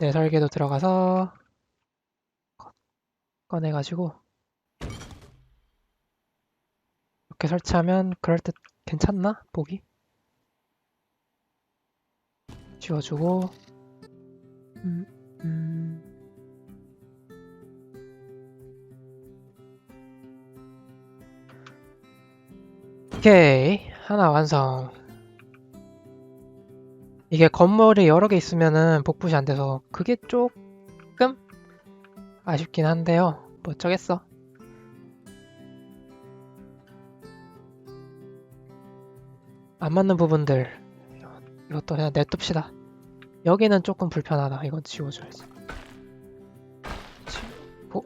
내 설계도 들어가서 꺼- 꺼내가지고 이렇게 설치하면 그럴듯 괜찮나? 보기? 지워주고 음, 음. 오케이 하나 완성 이게 건물이 여러 개 있으면은 복붙이 안 돼서 그게 조금 아쉽긴 한데요. 뭐 어쩌겠어. 안 맞는 부분들 이것도 그냥 냅둡시다. 여기는 조금 불편하다. 이건 지워줘야지. 지우고.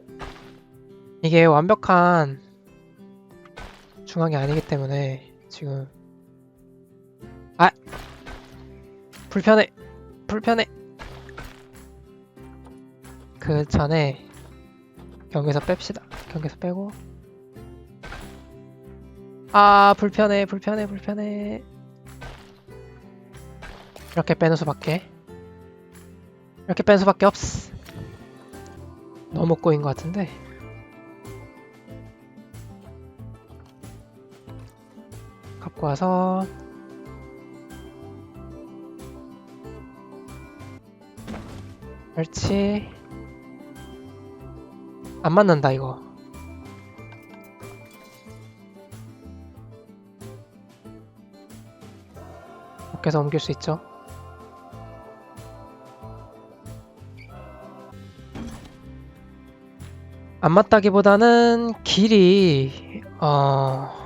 이게 완벽한 중앙이 아니기 때문에 지금 불편해. 불편해. 그 전에 경계에서 뺍시다. 경계에서 빼고. 아 불편해 불편해 불편해. 이렇게 빼는 수밖에. 이렇게 빼는 수밖에 없어 너무 꼬인 것 같은데. 갖고 와서 그렇지. 안 맞는다 이거. 어깨서 옮길 수 있죠? 안 맞다기보다는 길이 어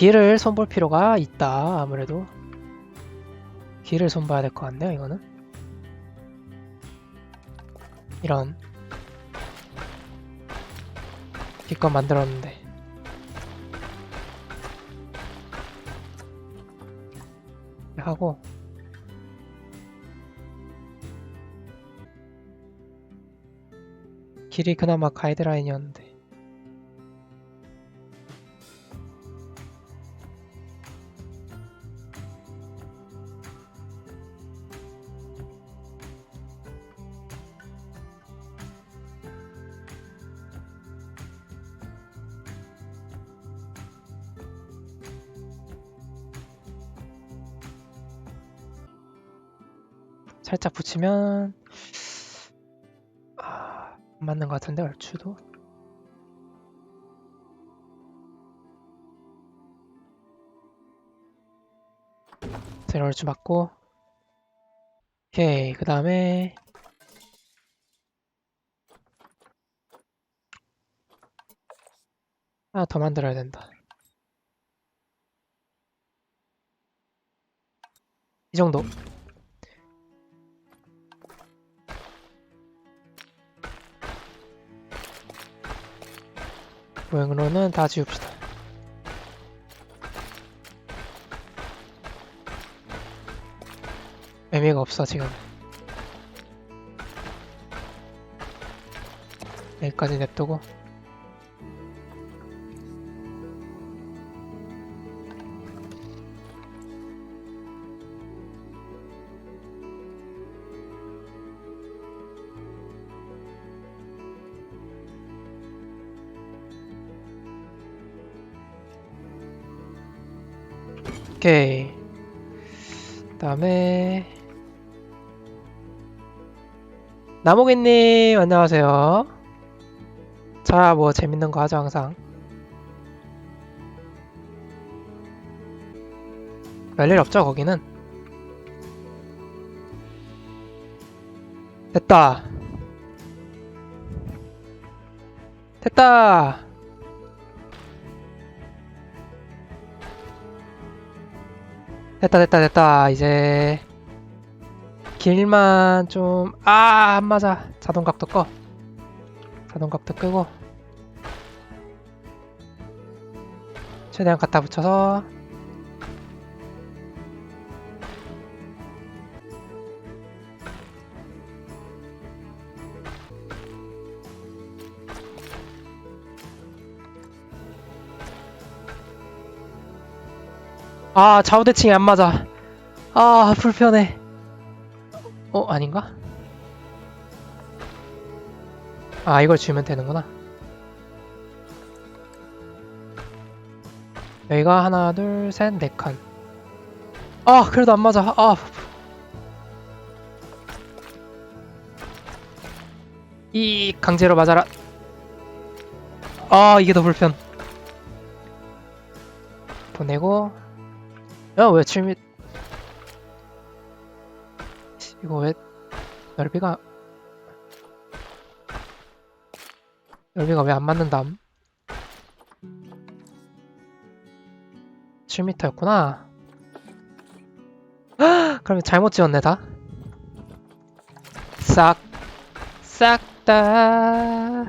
길을 손볼 필요가 있다 아무래도. 길을 손봐야 될 것 같네요 이거는. 이런. 기껏 만들었는데. 하고. 길이 그나마 가이드라인이었는데 살짝 붙이면 아, 안 맞는 것 같은데 얼추도? 제가 얼추 맞고. 오케이 그 다음에 하나 더 만들어야 된다. 이 정도 모양으로는 다 지웁시다. 의미가 없어 지금. 여기까지 냅두고 오케이. 그다음에 나무기님 안녕하세요. 자, 뭐 재밌는 거 하죠 항상. 별일 없죠 거기는. 됐다. 됐다. 됐다 됐다 됐다. 이제 길만 좀 아 안 맞아. 자동각도 꺼. 자동각도 끄고. 최대한 갖다 붙여서 아 좌우 대칭이 안 맞아. 아 불편해. 어 아닌가? 아 이걸 주면 되는구나. 여기가 하나 둘 셋 네 칸 아 그래도 안 맞아. 아 이 강제로 맞아라. 아 이게 더 불편. 보내고 야왜 7미? 이거 왜 넓이가 넓이가 왜 안 맞는담? 7m였구나. 그러면 잘못 지었네 다. 싹 싹 다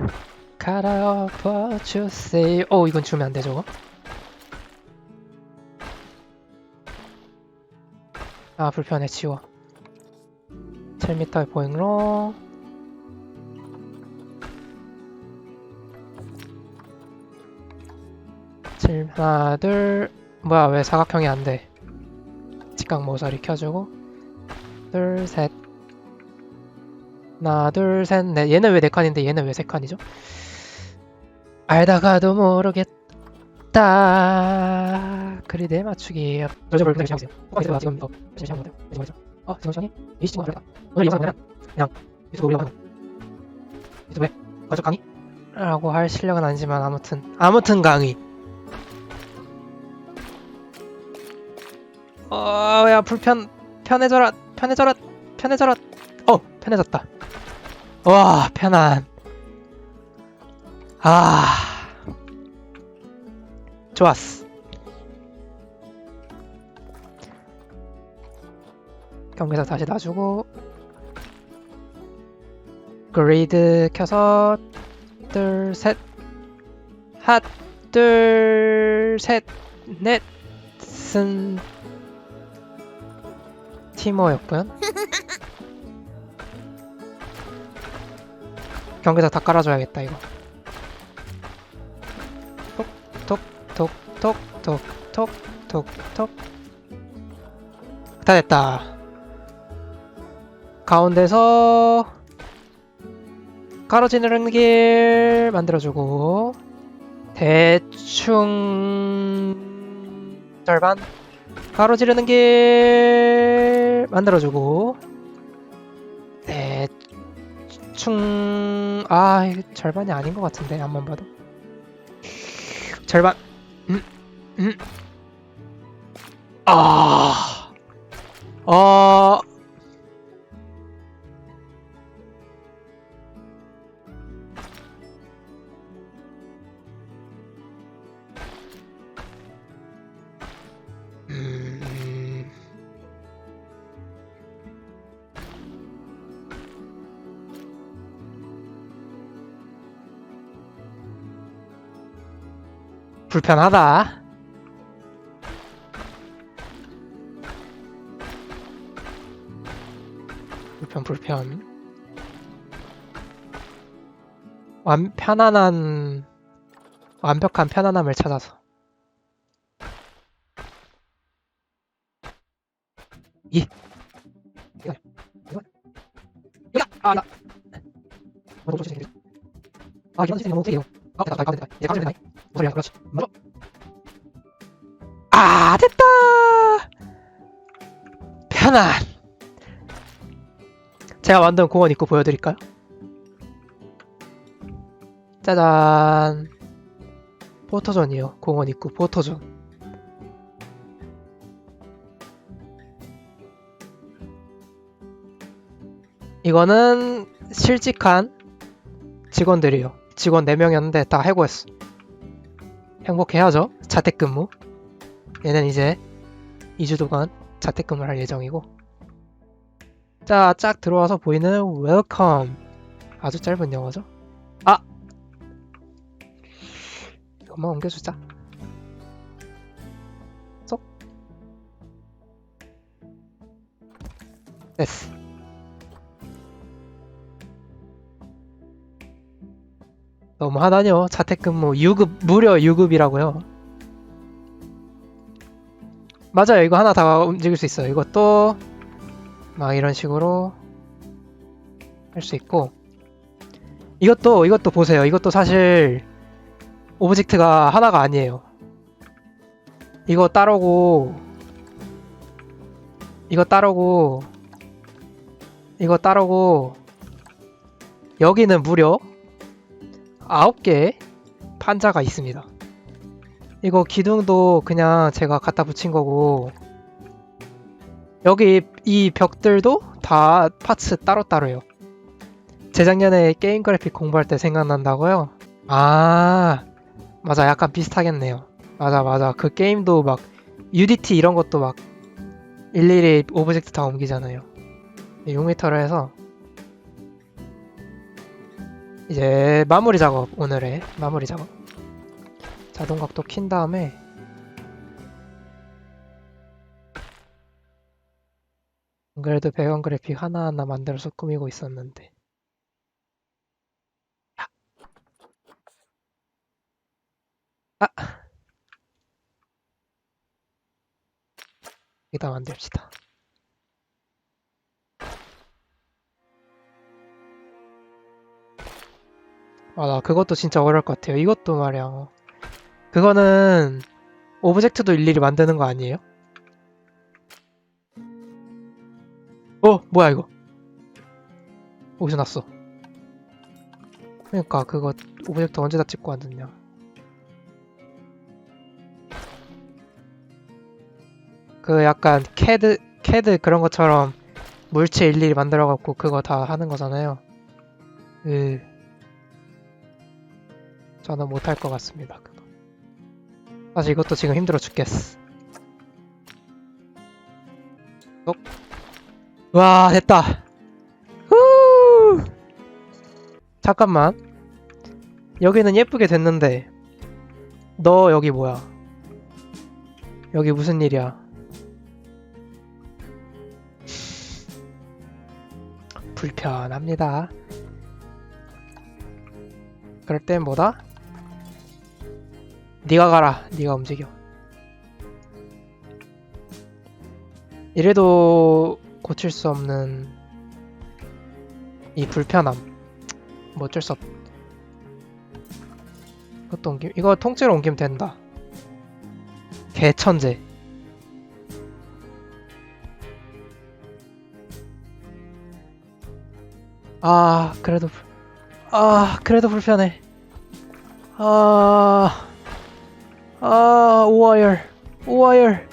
갈아엎어 주세요. 오 이건 주면 안 돼 저거 아 불편해 치워. 7m의 보행로. 칠 하나 둘. 뭐야 왜 사각형이 안돼? 직각 모서리 켜주고. 둘셋. 하나 둘셋넷 얘는 왜 네 칸인데 얘는 왜 세 칸이죠? 알다가도 모르겠다 그리드 맞추기. 저저 볼펜 시작하세요 어 이제 지금 이거 열심히 하는 거예요 이제 어 지성이 이 친구가 그랬다. 오늘 영상 보면 그냥 유튜브 올려가는 유튜브에 가족 강의? 라고 할 실력은 아니지만 아무튼 아무튼 강의. 어 야 불편 편해져라 편해져라 편해져라. 어 편해졌다. 와 편안. 아 좋았어. 경계사 다시 놔주고 그리드 켜서 둘 셋. 핫 둘 셋 넷은 티머였고요. 경계사 다 깔아줘야겠다 이거 톡톡톡톡톡. 다 됐다. 가운데서 가로지르는 길 만들어주고 대충 절반 가로지르는 길 만들어주고 대충 아 절반이 아닌 것 같은데 한번 봐도. 절반. Ah! Aa! 불편하다. 불편 불편. 완 편안한 완벽한 편안함을 찾아서. 이. 이거. 이거. 이거. 아 나. 뭐. 아 이런 시스템 너무 세요. 아 됐다 됐다 됐다. 이제 가면 되나? 소리야 그렇지. 맞아. 아 됐다. 편안. 제가 만든 공원 입구 보여드릴까요? 짜잔. 포토존이요. 공원 입구 포토존. 이거는 실직한 직원들이요. 직원 4명이었는데 다 해고했어. 행복해야죠. 자택근무. 얘는 이제 2주 동안 자택근무를 할 예정이고. 자, 쫙 들어와서 보이는 웰컴. 아주 짧은 영어죠. 아! 이것만 옮겨주자. 쏙. 됐어. 너무하다뇨. 자택근무 유급 무려 유급이라고요. 맞아요. 이거 하나 다 움직일 수 있어요. 이것도 막 이런 식으로 할 수 있고 이것도 이것도 보세요. 이것도 사실 오브젝트가 하나가 아니에요. 이거 따르고 이거 따르고 이거 따르고 여기는 무려 9개의 판자가 있습니다. 이거 기둥도 그냥 제가 갖다 붙인 거고 여기 이 벽들도 다 파츠 따로따로예요. 재작년에 게임 그래픽 공부할 때 생각난다고요? 아 맞아 약간 비슷하겠네요. 맞아 맞아 그 게임도 막 UDT 이런 것도 막 일일이 오브젝트 다 옮기잖아요. 6m를 해서 이제 마무리 작업 오늘의 마무리 작업. 자동각도 킨 다음에 안 그래도 배경 그래픽 하나하나 만들어서 꾸미고 있었는데. 야. 아! 여기다 만듭시다 아, 나 그것도 진짜 어려울 것 같아요. 이것도 말이야. 그거는 오브젝트도 일일이 만드는 거 아니에요? 어, 뭐야 이거? 어디서 났어? 그러니까 그거 오브젝트 언제 다 찍고 왔느냐? 그 약간 캐드 캐드 그런 것처럼 물체 일일이 만들어 갖고 그거 다 하는 거잖아요. 그 저는 못할 것 같습니다. 그거. 사실 이것도 지금 힘들어 죽겠어. 어? 와 됐다. 후! 잠깐만. 여기는 예쁘게 됐는데 너 여기 뭐야? 여기 무슨 일이야? 불편합니다. 그럴 땐 뭐다? 네가 가라. 네가 움직여. 이래도 고칠 수 없는 이 불편함. 뭐 어쩔 수 없. 이것도 옮김. 이거 통째로 옮기면 된다. 개천재. 아 그래도 불- 아 그래도 불편해. 아. 아, 오와열, 오와열.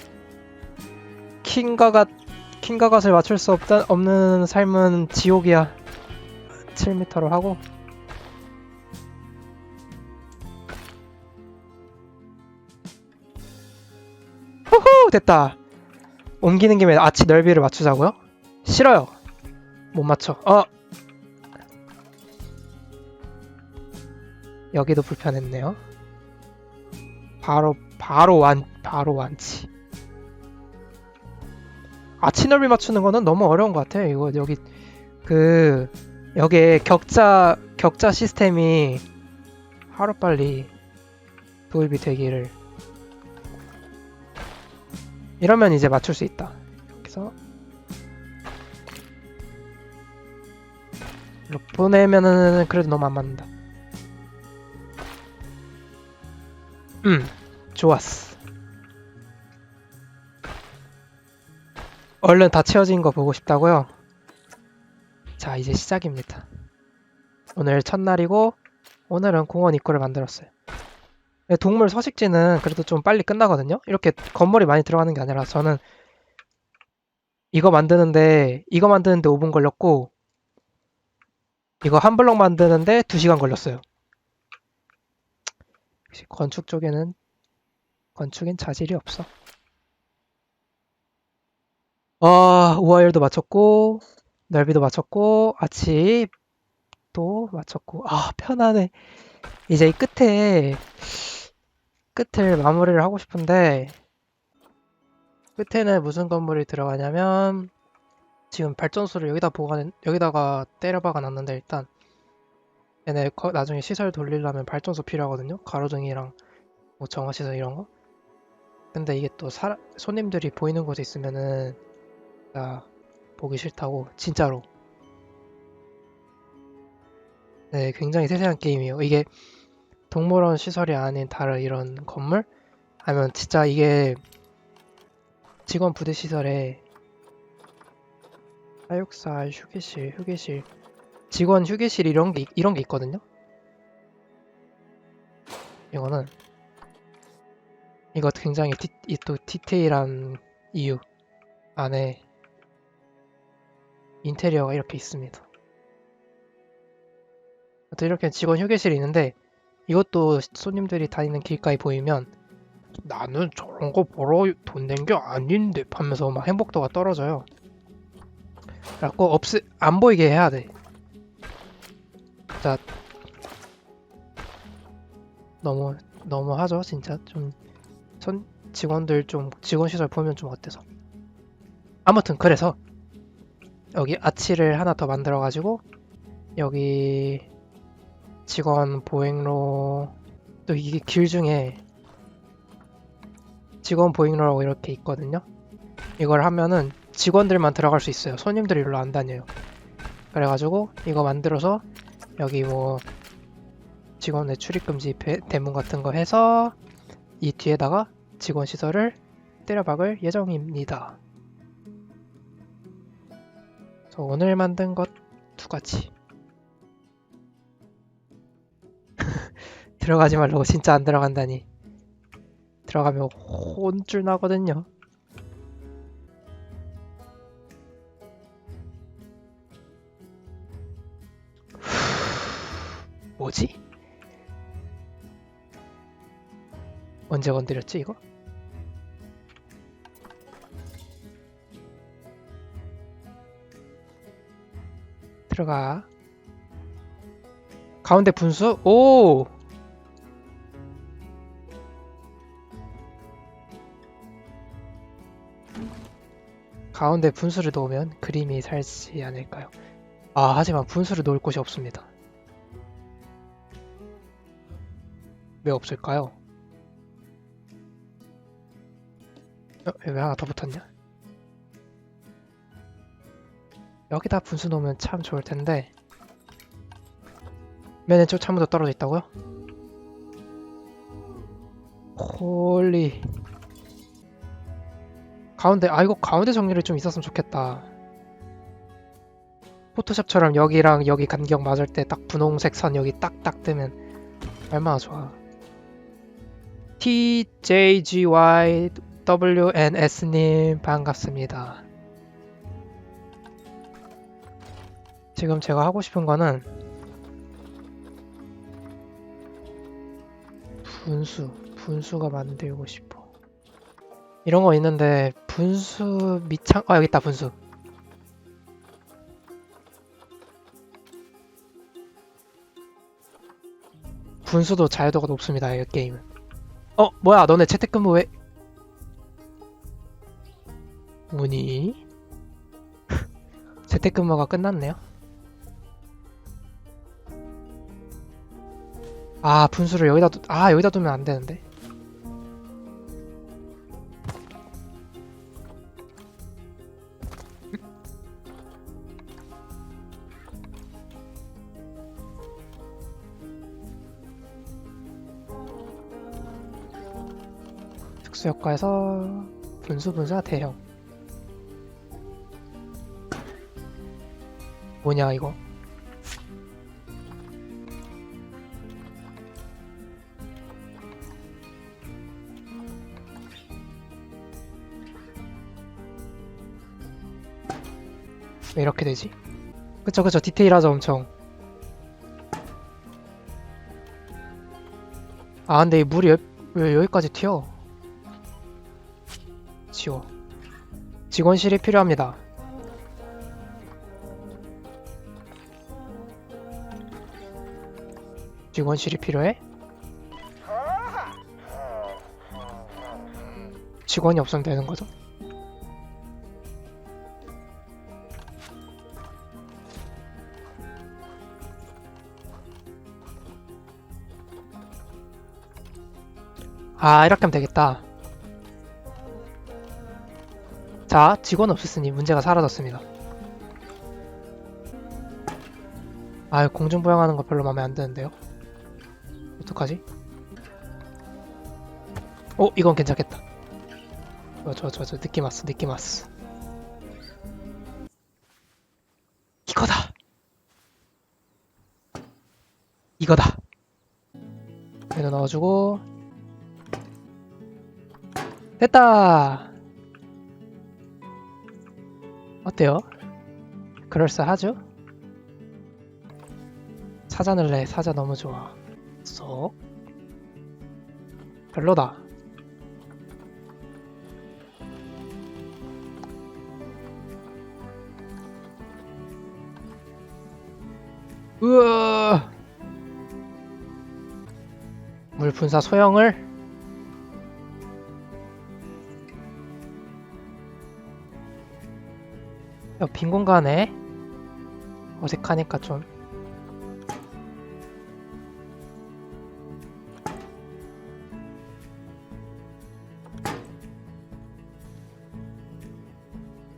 킹가가 킹가갓을 맞출 수 없다, 없는 삶은 지옥이야. 7m로 하고. 후후 됐다. 옮기는 김에 아치 넓이를 맞추자고요? 싫어요. 못 맞춰. 어. 여기도 불편했네요. 바로 바로 완 바로 완치. 아치 넓이 맞추는 거는 너무 어려운 것 같아요. 이거 여기 그 여기에 격자 격자 시스템이 하루 빨리 도입이 되기를 이러면 이제 맞출 수 있다. 그래서 보내면은 그래도 너무 안 맞는다. 음, 좋았어. 얼른 다 채워진 거 보고 싶다고요? 자, 이제 시작입니다. 오늘 첫날이고 오늘은 공원 입구를 만들었어요. 네, 동물 서식지는 그래도 좀 빨리 끝나거든요. 이렇게 건물이 많이 들어가는 게 아니라 저는 이거 만드는데 이거 만드는데 5분 걸렸고 이거 한 블럭 만드는데 2시간 걸렸어요. 건축 쪽에는 건축엔 자질이 없어. 아, 우아열도 맞췄고 넓이도 맞췄고 아치도 맞췄고 아 편하네. 이제 이 끝에 끝을 마무리를 하고 싶은데 끝에는 무슨 건물이 들어가냐면 지금 발전소를 여기다 보관 여기다가 때려박아 놨는데 일단 얘네 거- 나중에 시설 돌리려면 발전소 필요하거든요. 가로등이랑 뭐 정화시설 이런 거. 근데 이게 또 사람, 손님들이 보이는 곳에 있으면은 나 보기 싫다고 진짜로. 네, 굉장히 세세한 게임이에요. 이게 동물원 시설이 아닌 다른 이런 건물? 아니면 진짜 이게 직원 부대 시설에 사육사, 휴게실, 휴게실, 직원 휴게실 이런 게 이런 게 있거든요. 이거는 이거 굉장히 디, 이또 디테일한 이유 안에 인테리어가 이렇게 있습니다. 또 이렇게 직원 휴게실이 있는데 이것도 손님들이 다니는 길가에 보이면 나는 저런 거 보러 돈낸 게 아닌데 하면서 막 행복도가 떨어져요. 그래갖고 없애 안 보이게 해야 돼. 진짜 너무 너무 하죠 진짜 좀 선 직원들 좀 직원 시설 보면 좀 어때서? 아무튼 그래서 여기 아치를 하나 더 만들어 가지고 여기 직원 보행로 또 이게 길 중에 직원 보행로라고 이렇게 있거든요. 이걸 하면은 직원들만 들어갈 수 있어요. 손님들이 일로 안 다녀요. 그래가지고 이거 만들어서 여기 뭐 직원의 출입금지 배- 대문 같은 거 해서 이 뒤에다가 직원 시설을 때려박을 예정입니다. 그래서 오늘 만든 것 두 가지. 들어가지 말라고 진짜 안 들어간다니. 들어가면 혼쭐 나거든요. 뭐지? 언제 건드렸지 이거? 들어가 가운데 분수? 오! 가운데 분수를 놓으면 그림이 살지 않을까요? 아 하지만 분수를 놓을 곳이 없습니다 왜 없을까요? 어, 왜 하나 더 붙었냐? 여기다 분수 놓으면 참 좋을 텐데 맨 왼쪽 창문도 떨어져 있다고요? 홀리 가운데 아 이거 가운데 정리를 좀 있었으면 좋겠다 포토샵처럼 여기랑 여기 간격 맞을 때 딱 분홍색 선 여기 딱딱 뜨면 얼마나 좋아 TJGYWNS님 반갑습니다. 지금 제가 하고 싶은 거는 분수, 분수가 만들고 싶어. 이런 거 있는데 분수 밑창, 아 여기 있다 분수. 분수도 자유도가 높습니다 이 게임은. 어 뭐야 너네 재택근무 왜 뭐니 재택근무가 끝났네요. 아 분수를 여기다 두, 아 여기다 두면 안 되는데. 특수효과에서 분수 분수가 대형 뭐냐 이거? 왜 이렇게 되지? 그쵸 그쵸. 디테일하죠 엄청. 아 근데 이 물이 여- 왜 여기까지 튀어? 지워. 직원실이 필요합니다 직원실이 필요해? 직원이 없으면 되는 거죠? 아 이렇게 하면 되겠다 자, 직원 없었으니 문제가 사라졌습니다. 아, 공중부양하는 거 별로 마음에 안 드는데요. 어떡하지? 어, 이건 괜찮겠다. 어, 저, 저, 저, 느낌 왔어, 느낌 왔어. 이거다! 이거다! 얘도 넣어주고, 됐다! 어때요? 그럴싸하죠? 사자 넣을래? 사자 너무 좋아. 쏙. 별로다. 우와! 물 분사 소형을 야, 빈 공간에 어색하니까 좀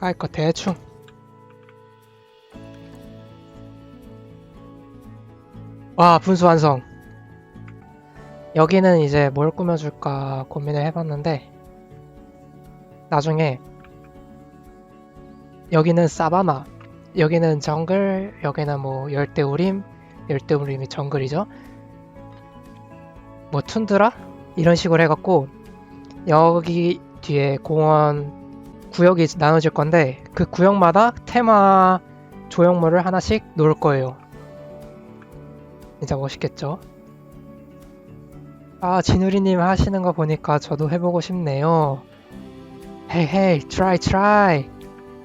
깔거 대충. 와 분수 완성. 여기는 이제 뭘 꾸며줄까 고민을 해봤는데 나중에 여기는 사바나 여기는 정글 여기는 뭐 열대우림 열대우림이 정글이죠. 뭐 툰드라? 이런 식으로 해갖고 여기 뒤에 공원 구역이 나눠질 건데 그 구역마다 테마 조형물을 하나씩 놓을 거예요 진짜 멋있겠죠 아 진우리님 하시는 거 보니까 저도 해보고 싶네요 헤이 헤이 트라이 트라이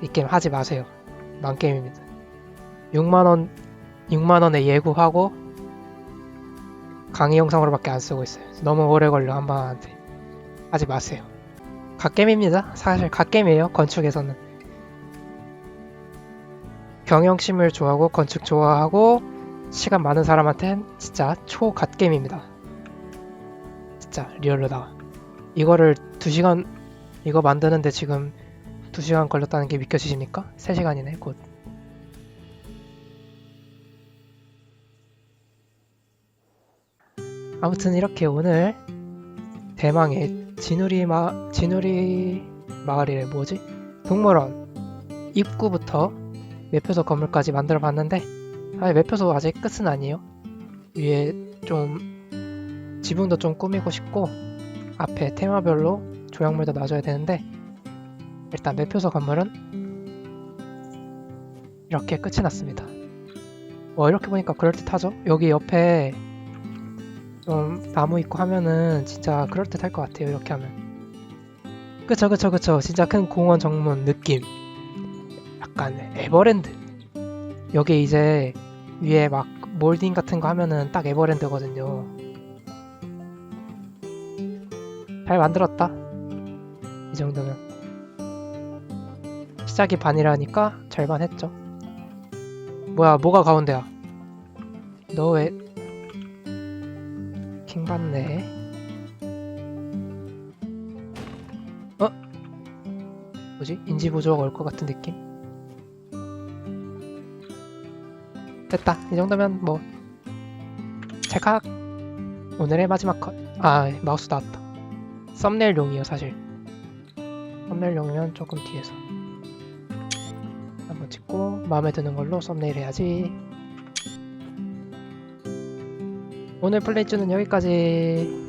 이 게임 하지 마세요. 망게임입니다. 6만원, 6만원에 예고하고 강의 영상으로밖에 안 쓰고 있어요. 너무 오래 걸려, 한 번한테. 하지 마세요. 갓게임입니다. 사실 갓게임이에요, 건축에서는. 경영심을 좋아하고 건축 좋아하고 시간 많은 사람한텐 진짜 초 갓게임입니다. 진짜 리얼로다가. 이거를 2시간 이거 만드는데 지금 2시간 걸렸다는 게 믿겨지십니까? 3시간이네 곧 아무튼 이렇게 오늘 대망의 진우리 마 진우리 마을이래 뭐지? 동물원 입구부터 매표소 건물까지 만들어 봤는데 아 매표소 아직 끝은 아니에요 위에 좀 지붕도 좀 꾸미고 싶고 앞에 테마별로 조형물도 놔줘야 되는데 일단 매표소 건물은 이렇게 끝이 났습니다. 와 이렇게 보니까 그럴듯하죠? 여기 옆에 좀 나무 있고 하면은 진짜 그럴듯할 것 같아요 이렇게 하면. 그쵸 그쵸 그쵸. 진짜 큰 공원 정문 느낌. 약간 에버랜드. 여기 이제 위에 막 몰딩 같은 거 하면은 딱 에버랜드거든요. 잘 만들었다. 이 정도면. 시작이 반이라니까 절반 했죠. 뭐야, 뭐가 가운데야? 너 왜... 킹 받네. 어? 뭐지? 인지 부조가 올 것 같은 느낌? 됐다. 이 정도면 뭐 찰칵 오늘의 마지막 컷. 아, 마우스 나왔다. 썸네일용이요, 사실. 썸네일용이면 조금 뒤에서. 한번 찍고 마음에 드는 걸로 썸네일 해야지 오늘 플레이즈는 여기까지